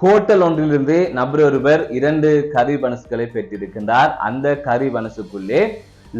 Hotel ஒன்றிலிருந்து நபர் ஒருவர் இரண்டு கறி பனசுகளை பெற்றிருக்கின்றார். அந்த கறி பனசுக்குள்ளே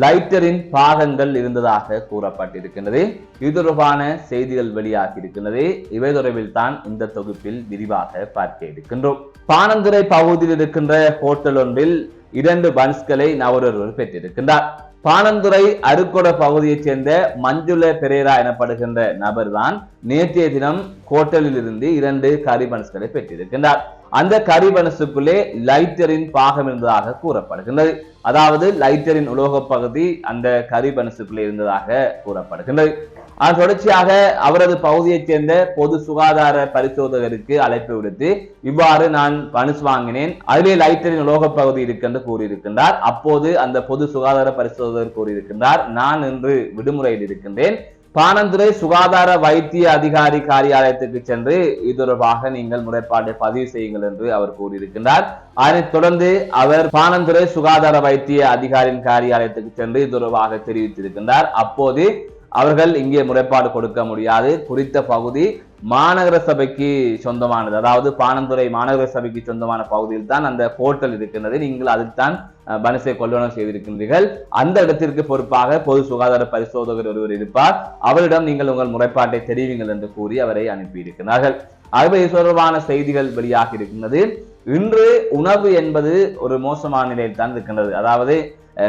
லைட்டரின் பாகங்கள் இருந்ததாக கூறப்பட்டிருக்கின்றது. இது தொடர்பான செய்திகள் வெளியாகி இருக்கின்றது. இவை தொடர்பில் தான் இந்த தொகுப்பில் விரிவாக பார்க்க இருக்கின்றோம். பானந்துறை பகுதியில் இருக்கின்ற ஹோட்டல் ஒன்றில் இரண்டு பன்ஸ்களை நபரொருவர் பெற்றிருக்கின்றார். பானந்துறை அருக்கொட பகுதியைச் சேர்ந்த மஞ்சுள பெரேரா எனப்படுகின்ற நபர்தான் நேற்றைய தினம் ஹோட்டலில் இருந்து இரண்டு கரிபன்ஸ்களை பெற்றிருக்கின்றார். அந்த கரிபனசுக்குள்ளே லைட்டரின் பாகம் இருந்ததாக கூறப்படுகின்றது. அதாவது லைட்டரின் உலோக பகுதி அந்த கரிபனசுக்குள்ளே இருந்ததாக கூறப்படுகின்றது. அதன் தொடர்ச்சியாக அவரது பகுதியைச் சேர்ந்த பொது சுகாதார பரிசோதகருக்கு அழைப்பு விடுத்து இவ்வாறு நான் பனுஸ் வாங்கினேன். அதிலே லைட்டரின் உலோக பகுதி இருக்கென்று கூறியிருக்கின்றார். அப்போது அந்த பொது சுகாதார பரிசோதகர் கூறியிருக்கின்றார் நான் இன்று விடுமுறையில் இருக்கின்றேன். பானந்துறை சுகாதார வைத்திய அதிகாரி காரியாலயத்துக்கு சென்று இது தொடர்பாக நீங்கள் முறைப்பாட்டை பதிவு செய்யுங்கள் என்று அவர் கூறியிருக்கின்றார். அதனைத் தொடர்ந்து அவர் பானந்துறை சுகாதார வைத்திய அதிகாரியின் காரியாலயத்துக்கு சென்று இது தொடர்பாக தெரிவித்திருக்கின்றார். அப்போது அவர்கள் இங்கே முறைப்பாடு கொடுக்க முடியாது. குறித்த பகுதி மாநகர சபைக்கு சொந்தமானது. அதாவது பானந்துறை மாநகர சபைக்கு சொந்தமான பகுதியில் தான் அந்த ஹோட்டல் இருக்கின்றது. நீங்கள் அதுதான் பனசை கொள்வனம் செய்திருக்கின்றீர்கள். அந்த இடத்திற்கு பொறுப்பாக பொது சுகாதார பரிசோதகர் ஒருவர் இருப்பார். அவரிடம் நீங்கள் உங்கள் முறைப்பாட்டை தெரிவிங்கள் என்று கூறி அவரை அனுப்பியிருக்கிறார்கள். ஆகவே இது தொடர்பான செய்திகள் வெளியாகி இருக்கின்றது. இன்று உணவு என்பது ஒரு மோசமான நிலையில் தான் இருக்கின்றது. அதாவது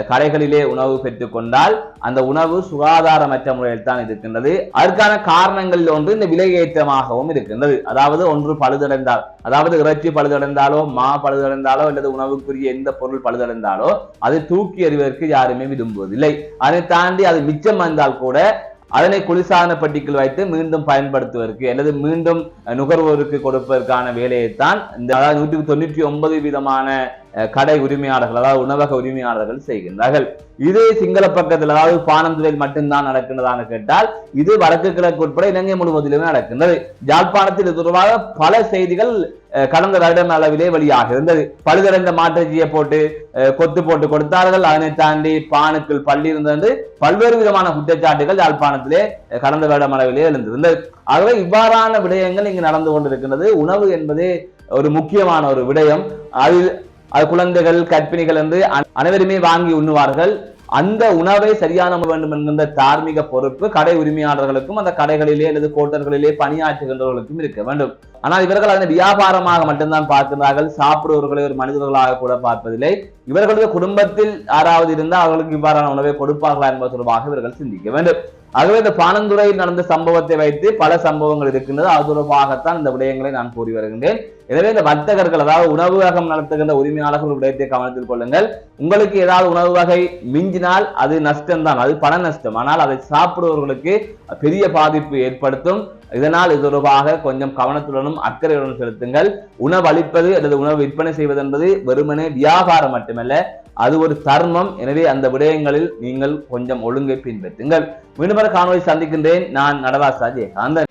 கடைகளிலே உணவு பெற்றுக் கொண்டால் அந்த உணவு சுகாதாரமற்ற முறையில் தான் இருக்கின்றது. அதற்கான காரணங்களில் ஒன்று இந்த விலை ஏற்றமாகவும் இருக்கின்றது. அதாவது ஒன்று பழுதடைந்தால் அதாவது இறைச்சி பழுதடைந்தாலோ மா பழுதடைந்தாலோ அல்லது உணவுக்குரிய எந்த பொருள் பழுதடைந்தாலோ அதை தூக்கி எறிவதற்கு யாருமே விரும்புவதில்லை. அதை தாண்டி அது மிச்சம் வந்தால் கூட அதனை குளிர்சாதன பட்டிக்குள் வைத்து மீண்டும் பயன்படுத்துவதற்கு அல்லது மீண்டும் நுகர்வோருக்கு கொடுப்பதற்கான வேலையைத்தான் இந்த அதாவது நூற்றுக்கு தொண்ணூற்றி ஒன்பது விதமான கடை உரிமையாளர்கள் அதாவது உணவக உரிமையாளர்கள் செய்கின்றார்கள். இது சிங்கள பக்கத்தில் அதாவது பானந்துறையில் மட்டும்தான் நடக்கின்றதான்னு கேட்டால் இது வடக்கு கிழக்கு உட்பட இலங்கை முழுவதிலுமே நடக்கின்றது. யாழ்ப்பாணத்தில் இது தொடர்பாக பல செய்திகள் கடந்த வருடம் அளவிலே வெளியாக இருந்தது பழுதடைந்த மாற்றச்சியை போட்டு கொத்து போட்டு கொடுத்தார்கள். அதனை தாண்டி பானுக்குள் பள்ளி இருந்தது. பல்வேறு விதமான குற்றச்சாட்டுகள் யாழ்ப்பாணத்திலே கடந்த வருடம் அளவிலே எழுந்திருந்தது. ஆகவே இவ்வாறான விடயங்கள் இங்கு நடந்து கொண்டிருக்கின்றது. உணவு என்பது ஒரு முக்கியமான ஒரு விடயம். அதில் அது குழந்தைகள் கற்பிணிகள் என்று அனைவருமே வாங்கி உண்ணுவார்கள். அந்த உணவை சரியான வேண்டும் என்கின்ற தார்மீக பொறுப்பு கடை உரிமையாளர்களுக்கும் அந்த கடைகளிலே அல்லது கோட்டர்களிலே பணியாற்றுகின்றவர்களுக்கும் இருக்க வேண்டும். ஆனால் இவர்கள் அதனை வியாபாரமாக மட்டும்தான் பார்க்கிறார்கள் சாப்பிடுவர்களை ஒரு மனிதர்களாக கூட பார்ப்பதில்லை. இவர்களது குடும்பத்தில் யாராவது இருந்தால் அவர்களுக்கு இவ்வாறான உணவை கொடுப்பார்களா என்பது தொடர்பாக இவர்கள் சிந்திக்க வேண்டும். ஆகவே இந்த பானந்துறையில் நடந்த சம்பவத்தை வைத்து பல சம்பவங்கள் இருக்கின்றது. அது தொடர்பாகத்தான் இந்த விடயங்களை நான் கூறி வருகின்றேன். எனவே இந்த வர்த்தகர்கள் அதாவது உணவு வகம் நடத்துகின்ற உரிமையாளர்கள் விடயத்தை கவனத்தில் கொள்ளுங்கள். உங்களுக்கு ஏதாவது உணவு வகை மிஞ்சினால் அது நஷ்டம்தான். அது பண நஷ்டம். ஆனால் அதை சாப்பிடுவவர்களுக்கு பெரிய பாதிப்பு ஏற்படுத்தும். இதனால் இது தொடர்பாக கொஞ்சம் கவனத்துடனும் அக்கறையுடன் செலுத்துங்கள். உணவு அளிப்பது அல்லது உணவு விற்பனை செய்வது என்பது வெறுமனே வியாபாரம் மட்டுமல்ல அது ஒரு தர்மம். எனவே அந்த விடயங்களில் நீங்கள் கொஞ்சம் ஒழுங்கை பின்பற்றுங்கள். மீண்டும் காணொலி சந்திக்கின்றேன். நான் நடராசா ஜெயகாந்தன்